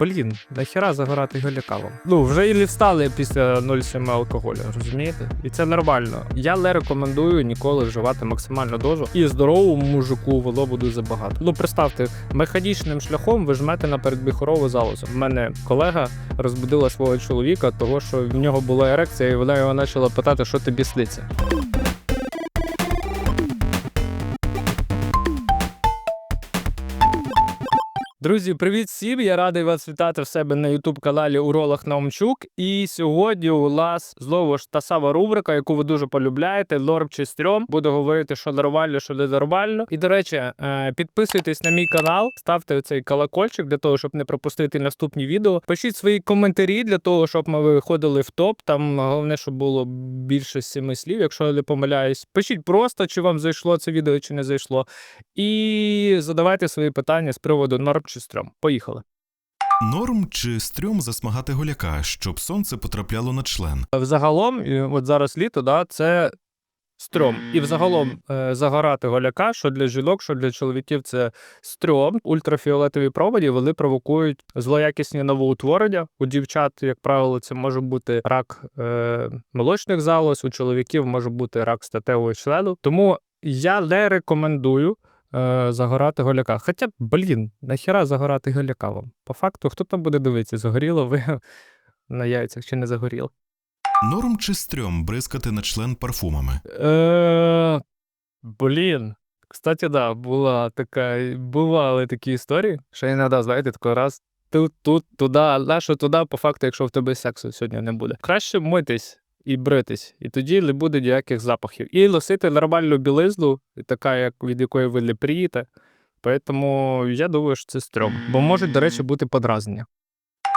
Блін, нахіра загорати голякавом? Ну, вже і не встали після 0,7 алкоголю, розумієте? І це нормально. Я не рекомендую ніколи вживати максимальну дозу. І здоровому мужику вело буде забагато. Ну, представте, механічним шляхом ви жмете на передбіхорову залозу. У мене колега розбудила свого чоловіка, того що в нього була ерекція, і вона його почала питати, що тобі сниться. Друзі, привіт всім! Я радий вас вітати в себе на youtube каналі Уролог Наумчук. І сьогодні у нас знову ж та сама рубрика, яку ви дуже полюбляєте: лорб чи стрьом. Буду говорити, що нормально, що не нормально. І до речі, е, підписуйтесь на мій канал, ставте цей колокольчик для того, щоб не пропустити наступні відео. Пишіть свої коментарі для того, щоб ми виходили в топ. Там головне, щоб було більше семи слів, якщо я не помиляюсь. Пишіть просто, чи вам зайшло це відео, чи не зайшло. І задавайте свої питання з приводу норм чи стрьом. Поїхали. Норм чи стрьом засмагати голяка, щоб сонце потрапляло на член. Взагалом, і от зараз літо, да, це стрьом. І взагалом е, загорати голяка, що для жінок, що для чоловіків, це стрьом. Ультрафіолетові проводі вони провокують злоякісні новоутворення. У дівчат, як правило, це може бути рак е, молочних залоз, у чоловіків може бути рак статевого члену. Тому я не рекомендую. Е, Загорати голяка. Хоча, блін, нахіра загорати голяка вам? По факту, хто там буде дивитися, загоріло ви на яйцях чи не загоріло? Норм чи стрьом бризкати на член парфумами. Е, блін. Кстати, да, була така, бували такі історії, що іноді, знаєте, такий раз тут, тут, туди, а що туди, по факту, якщо в тебе сексу сьогодні не буде. Краще митись і бритись, і тоді не буде ніяких запахів. І носити нормальну білизну, така, як від якої ви не приїте. Тому я думаю, що це стрьом. Бо можуть, до речі, бути подразнення.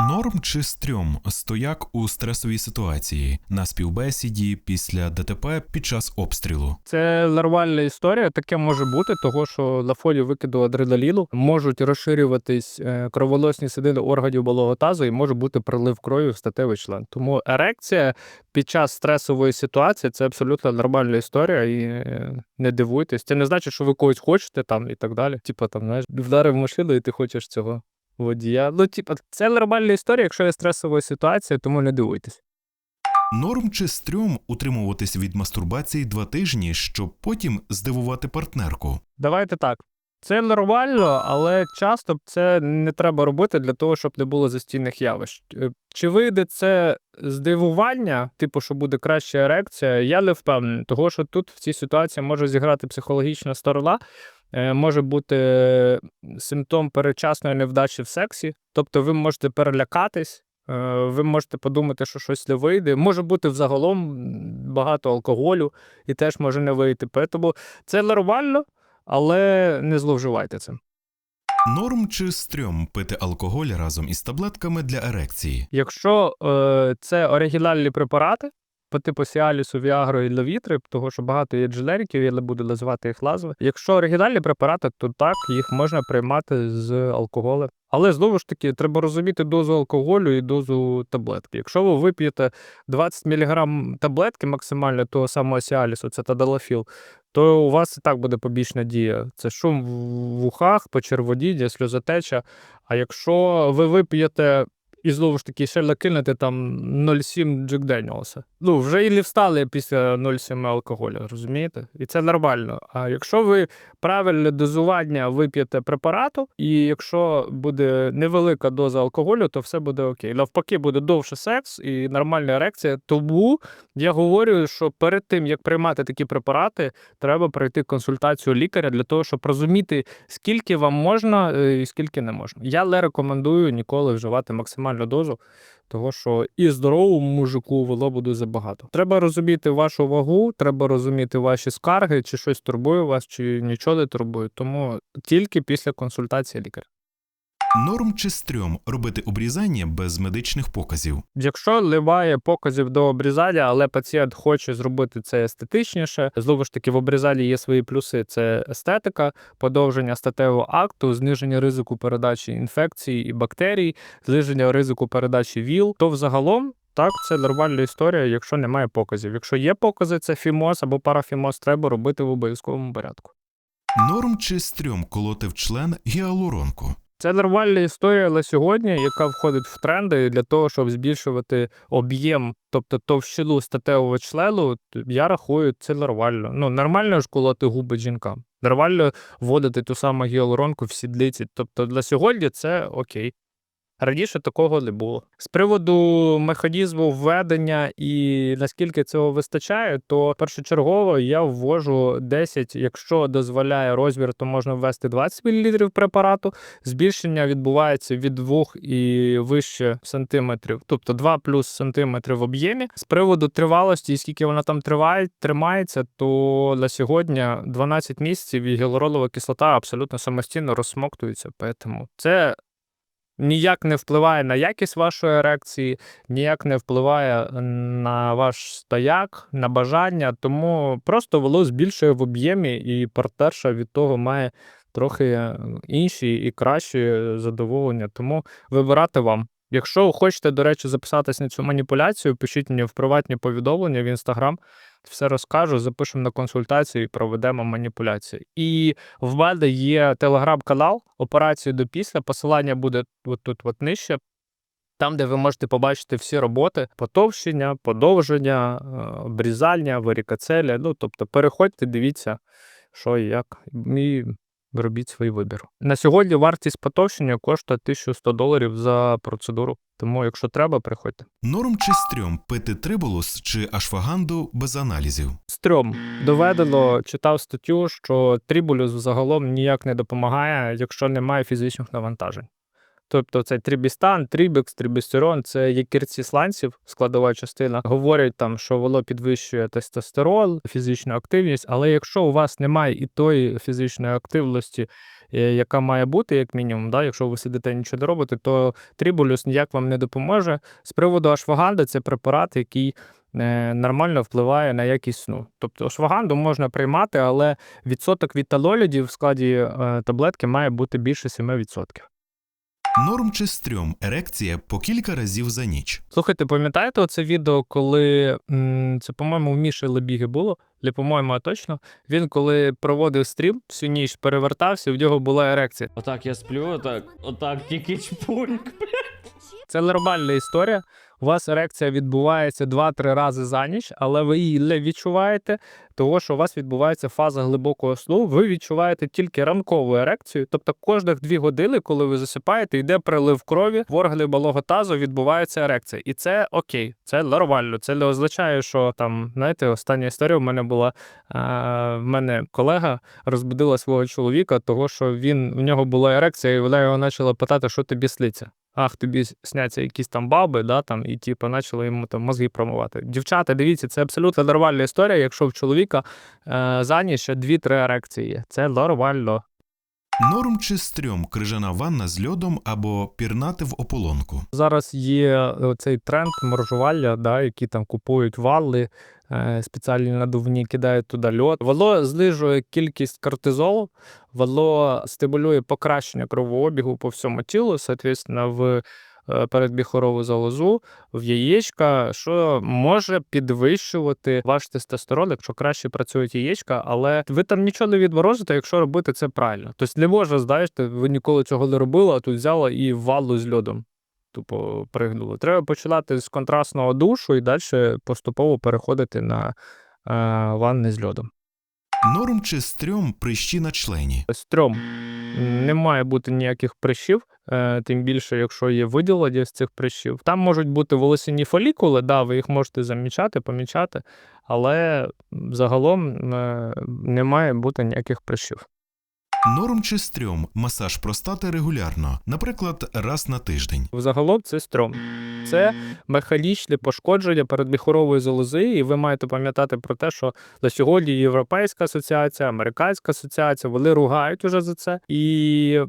Норм чи стрьом стояк у стресовій ситуації на співбесіді після ДТП під час обстрілу. Це нормальна історія. Таке може бути, того що на фоні викиду адреналіну можуть розширюватись е, кровоносні судини органів малого тазу і може бути прилив крові в статевий член. Тому ерекція під час стресової ситуації це абсолютно нормальна історія, і е, не дивуйтесь. Це не значить, що ви когось хочете там і так далі. Типа там, знаєш, вдарив машину, і ти хочеш цього водія. Ну, типа, це нормальна історія, якщо є стресова ситуація, тому не дивуйтесь. Норм чи стрьом утримуватись від мастурбації два тижні, щоб потім здивувати партнерку. Давайте так. Це нормально, але часто це не треба робити для того, щоб не було застійних явищ. Е, Чи вийде це здивування, типу, що буде краща ерекція, я не впевнений, того що тут в цій ситуації може зіграти психологічна сторона, може бути симптом передчасної невдачі в сексі. Тобто ви можете перелякатись, е, ви можете подумати, що щось не вийде. Може бути взагалом багато алкоголю і теж може не вийти. Тому це нормально, але не зловживайте цим. Норм чи стрьом пити алкоголь разом із таблетками для ерекції. Якщо е, це оригінальні препарати, по типу Сіалісу, Віагро і Левітри, того що багато є дженериків, я не буду називати їх назви. Якщо оригінальні препарати, то так, їх можна приймати з алкоголем. Але знову ж таки, треба розуміти дозу алкоголю і дозу таблетки. Якщо ви вип'єте 20 мг таблетки максимально того самого Сіалісу, це тадалафіл, то у вас і так буде побічна дія. Це шум в ухах, почерводіння, сльозотеча. А якщо ви вип'єте і знову ж таки ще накинете там 0,7 Джек Деніелса, ну вже і не встали після 0,7 алкоголю, розумієте? І це нормально. А якщо ви правильне дозування вип'єте препарату, і якщо буде невелика доза алкоголю, то все буде окей. Навпаки, буде довше секс і нормальна ерекція. Тому я говорю, що перед тим як приймати такі препарати, треба пройти консультацію лікаря для того, щоб розуміти, скільки вам можна е, і скільки не можна. Я не рекомендую ніколи вживати максимальну дозу, того що і здоровому мужику вело буде забагато. Треба розуміти вашу вагу, треба розуміти ваші скарги, чи щось турбує вас, чи нічого не турбує. Тому тільки після консультації лікаря. Норм чи стрьом робити обрізання без медичних показів. Якщо немає показів до обрізання, але пацієнт хоче зробити це естетичніше, знову ж таки, в обрізанні є свої плюси: це естетика, подовження статевого акту, зниження ризику передачі інфекцій і бактерій, зниження ризику передачі ВІЛ, то взагалом. Так, це нормальна історія, якщо немає показів. Якщо є покази, це фімоз або парафімоз, треба робити в обов'язковому порядку. Норм чи стрьом колоти в член гіалуронку. Це нормальна історія, але сьогодні, яка входить в тренди для того, щоб збільшувати об'єм, тобто товщину статевого члену, я рахую, це нормально. Ну, нормально ж колоти губи жінкам. Нормально вводити ту саму гіалуронку в сідлиці. Тобто для сьогодні це окей. Раніше такого не було. З приводу механізму введення і наскільки цього вистачає, то першочергово я ввожу 10, якщо дозволяє розмір, то можна ввести 20 мл препарату. Збільшення відбувається від 2 і вище сантиметрів, тобто 2 плюс сантиметри в об'ємі. З приводу тривалості і скільки вона там триває, тримається, то на сьогодні 12 місяців і гіалуронова кислота абсолютно самостійно розсмоктується. Тому це ніяк не впливає на якість вашої ерекції, ніяк не впливає на ваш стояк, на бажання, тому просто волос збільшує в об'ємі, і партнерша від того має трохи е, інші і кращі задоволення. Тому вибирати вам. Якщо хочете, до речі, записатись на цю маніпуляцію, пишіть мені в приватні повідомлення в інстаграм. Все розкажу, запишемо на консультацію і проведемо маніпуляцію. І в мене є телеграм-канал операції до після. Посилання буде от тут от нижче. Там, де ви можете побачити всі роботи: потовщення, подовження, е, обрізання, варікацелі. Ну, тобто, переходьте, дивіться, що і як, і робіть свій вибір. На сьогодні вартість потовщення коштує 1100 доларів за процедуру. Тому, якщо треба, приходьте. Норм чи стрьом пити трибулус чи ашфаганду без аналізів. Стрьом доведено, читав статтю, що трибулюс загалом ніяк не допомагає, якщо немає фізичних навантажень. Тобто це трібістан, трібекс, трібестерон це якірці сланців, складова частина. Говорять там, що воно підвищує тестостерон, фізичну активність, але якщо у вас немає і тої фізичної активності, е, яка має бути, як мінімум, да, якщо ви сидите нічого не робите, то трибулюс ніяк вам не допоможе. З приводу ашваганди це препарат, який е, нормально впливає на якість сну. Тобто ашваганду можна приймати, але відсоток віталолідів в складі е, таблетки має бути більше 7%. Норм чи стрьом ерекція по кілька разів за ніч. Слухайте, пам'ятаєте оце відео, коли це, по-моєму, в Міші Лебіги було, для по-моєму, а точно. Він коли проводив стрім, всю ніч перевертався, в нього була ерекція. Отак я сплю, отак, отак тільки чпуньк. Це нормальна історія. У вас ерекція відбувається 2-3 рази за ніч, але ви її не відчуваєте, того що у вас відбувається фаза глибокого сну. Ви відчуваєте тільки ранкову ерекцію. Тобто кожних 2 години, коли ви засипаєте, йде прилив крові, в органи малого тазу відбувається ерекція. І це окей, це нормально. Це не означає, що там, знаєте, остання історія в мене була. А, в мене колега розбудила свого чоловіка, того що він в нього була ерекція, і вона його почала питати, що тобі сниться. Ах, тобі сняться якісь там баби, да, там, і типу, почали йому там мозги промивати. Дівчата, дивіться, це абсолютно нормальна історія, якщо в чоловіка е, за ніч ще 2-3 ерекції. Це нормально. Норм чи стрьом крижана ванна з льодом або пірнати в ополонку. Зараз є цей тренд моржування, да, які там купують валли, е, спеціальні надувні, кидають туди льод. Воно знижує кількість кортизолу, воно стимулює покращення кровообігу по всьому тілу, соответственно, в е, передбіхорову залозу, в яєчка, що може підвищувати ваш тестостерон, якщо краще працюють яєчка, але ви там нічого не відморозите, якщо робити це правильно. Тобто не може, знаєте, ви ніколи цього не робили, а тут взяла і валу з льодом. Тупо пригнули. Треба починати з контрастного душу і далі поступово переходити на е, ванни з льодом. Норм чи стрьом прищі на члені. Стрьом не має бути ніяких прищів, е, тим більше, якщо є виділення з цих прищів. Там можуть бути волосяні фолікули, да, ви їх можете замічати, помічати, але загалом е, не має бути ніяких прищів. Норм чи стрьом масаж простати регулярно, наприклад, раз на тиждень. Взагалом це стрьом. Це механічне пошкодження передміхорової залози, і ви маєте пам'ятати про те, що на сьогодні Європейська асоціація, Американська асоціація, вони ругають уже за це. І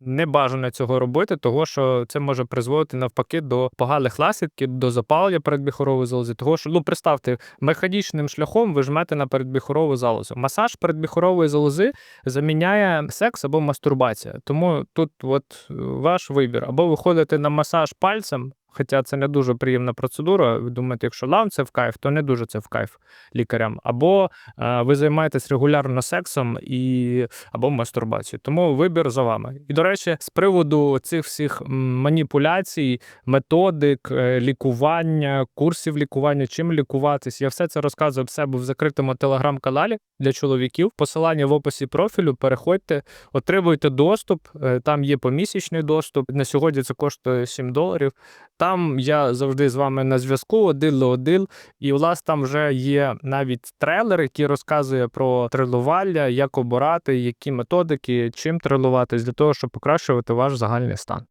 не бажано цього робити, того що це може призводити навпаки до поганих наслідків, до запалення передбіхорової залози. Того що, ну представте, механічним шляхом ви жмете на передбіхорову залозу. Масаж передбіхорової залози заміняє секс або мастурбація. Тому тут от е, ваш вибір. Або ви ходите на масаж пальцем. Хоча це не дуже приємна процедура. Ви думаєте, якщо лам це в кайф, то не дуже це в кайф лікарям. Або е, ви займаєтесь регулярно сексом і або мастурбацією. Тому вибір за вами. І до речі, з приводу цих всіх маніпуляцій, методик, е, лікування, курсів лікування, чим лікуватись, я все це розказую в себе в закритому телеграм-каналі для чоловіків. Посилання в описі профілю. Переходьте, отримуйте доступ. е, Там є помісячний доступ. На сьогодні це коштує 7 доларів. Там я завжди з вами на зв'язку, один до один. І у вас там вже є навіть трейлер, який розказує про трилування, як обирати, які методики, чим трилуватись для того, щоб покращувати ваш загальний стан.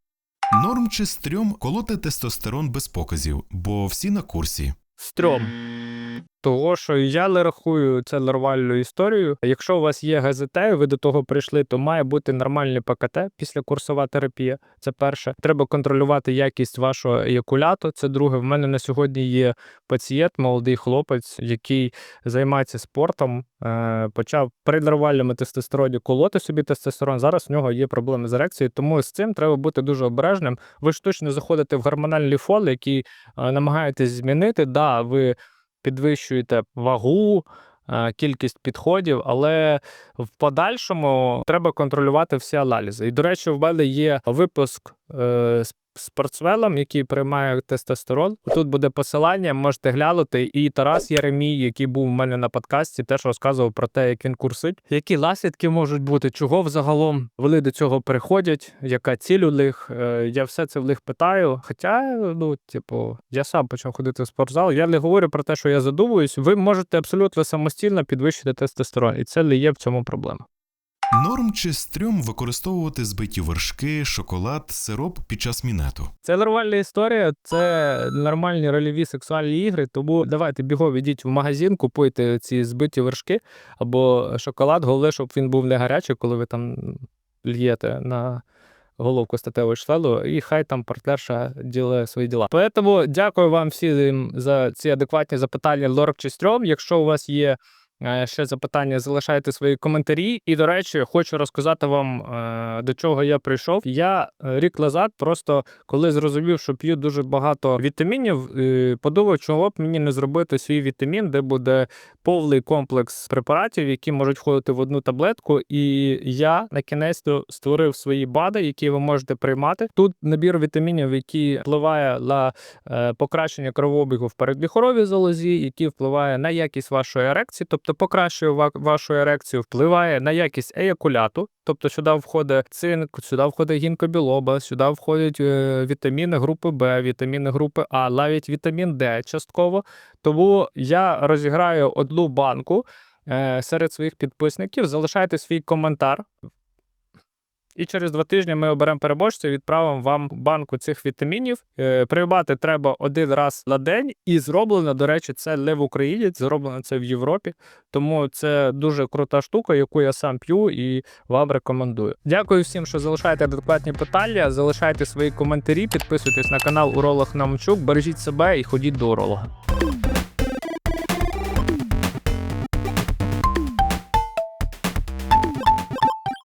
Норм чи стрьом колоти тестостерон без показів, бо всі на курсі. Стрьом. Того, що я не рахую це нормальною історією. Якщо у вас є ГЗТ, ви до того прийшли, то має бути нормальний ПКТ після курсова терапія. Це перше. Треба контролювати якість вашого еякуляту. Це друге. В мене на сьогодні є пацієнт, молодий хлопець, який займається спортом. Е, почав при нормальному тестостероні колоти собі тестостерон. Зараз в нього є проблеми з ерекцією, тому з цим треба бути дуже обережним. Ви ж точно заходите в гормональний фон, який е, намагаєтесь змінити. Да, ви підвищуєте вагу, е, кількість підходів, але в подальшому треба контролювати всі аналізи. І, до речі, в мене є випуск з спортсменом, який приймає тестостерон. Тут буде посилання, можете глянути. І Тарас Єремій, який був у мене на подкасті, теж розказував про те, як він курсить, які наслідки можуть бути, чого взагалом вони до цього приходять, яка ціль у них. Е, Я все це в них питаю. Хоча, ну, типу, я сам почав ходити в спортзал. Я не говорю про те, що я задумуюсь. Ви можете абсолютно самостійно підвищити тестостерон, і це не є в цьому проблема. Норм чи стрьом використовувати збиті вершки, шоколад, сироп під час мінету. Це нормальна історія, це нормальні рольові сексуальні ігри. Тому давайте бігово йдіть в магазин, купуйте ці збиті вершки або шоколад. Головне, щоб він був не гарячий, коли ви там л'єте на головку статевого члену, і хай там партнерша ділає свої діла. Тому дякую вам всім за ці адекватні запитання Лорк чи стрьом. Якщо у вас є ще запитання, залишайте свої коментарі. І, до речі, хочу розказати вам, е, до чого я прийшов. Я е, рік назад просто коли зрозумів, що п'ю дуже багато вітамінів, е, подумав, чого б мені не зробити свій вітамін, де буде повний комплекс препаратів, які можуть входити в одну таблетку. І я на кінець створив свої БАДи, які ви можете приймати. Тут набір вітамінів, який впливає на е, покращення кровообігу в передміхоровій залозі, який впливає на якість вашої ерекції, тобто покращує ва- вашу ерекцію, впливає на якість еякуляту. Тобто сюди входить цинк, сюди входить гінкобілоба, сюди входять е, вітаміни групи Б, вітаміни групи А, навіть вітамін Д частково. Тому я розіграю одну банку е, серед своїх підписників. Залишайте свій коментар. І через два тижні ми оберемо переможця і відправимо вам банку цих вітамінів. Е, Приймати треба один раз на день, і зроблено, до речі, це не в Україні, зроблено це в Європі. Тому це дуже крута штука, яку я сам п'ю і вам рекомендую. Дякую всім, що залишаєте адекватні питання. Залишайте свої коментарі, підписуйтесь на канал Уролог Намчук, бережіть себе і ходіть до уролога.